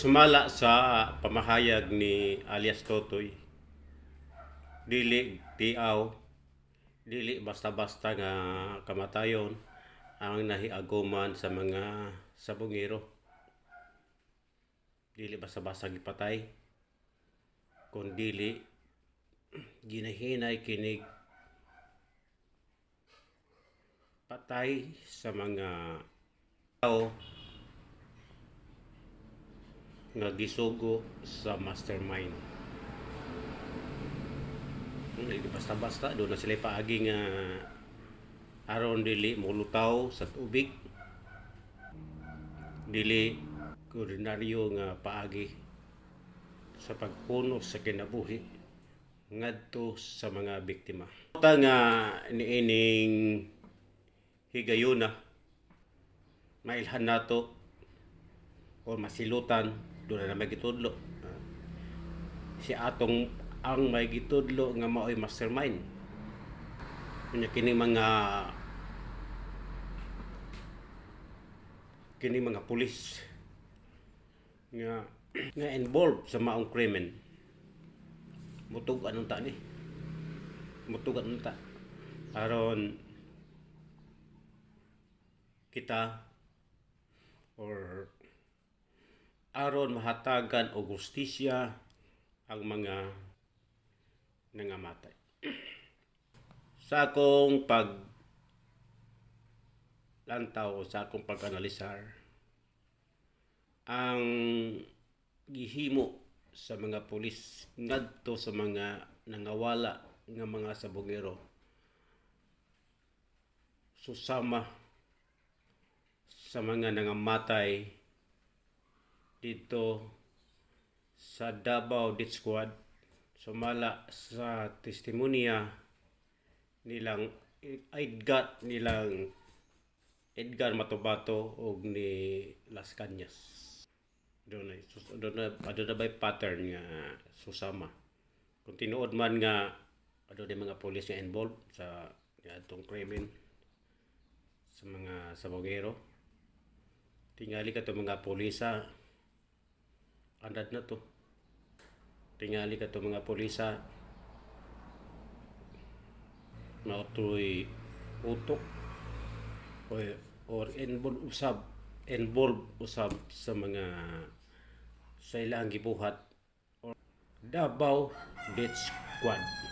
sumala sa pamahayag ni alias Totoy. Dili tiaw. Dili basta-basta nga kamatayon ang nahiaguman sa mga sabungero dili basta-basta gipatay. Kun dili ginahinay kinig patay sa mga tao nga gisugo sa mastermind. Hindi basta-basta doon na sila paagi nga aron dili mulutaw sa tubig. Dili ordinaryo nga paagi sa pagpuno sa kinabuhi ngadto sa mga biktima. Ta nga niining higayuna mailhan nato o masilutan doon na may gitudlo si atong ang may gitudlo nga mao'y mastermind. Kanya kini mga kini mga pulis nga nga involved sa maong krimen. Mutug anong ta ni. Mutug anong ta aron kita or aron mahatagan og justisya ang mga nangamatay. sa akong pag lantaw sa akong pag-analisar ang gihimo sa mga pulis ngadto sa mga nangawala nga mga sabongero susama sa mga nangamatay dito sa Davao Death Squad. Sumala sa testimonya nilang Edgar nilang Edgar Matobato og ni Las Cañas. Doon na doon na doon na bay pattern nga susama? Kung tinuod man nga ano di mga pulis nga involved sa atong krimen sa mga sabongero tingali ka to mga pulisa andad na to. Tingali ka to mga pulisa. Mautoy utok or, or involved usab involved usab sa mga sa ilang gibuhat. Or Davao Death Squad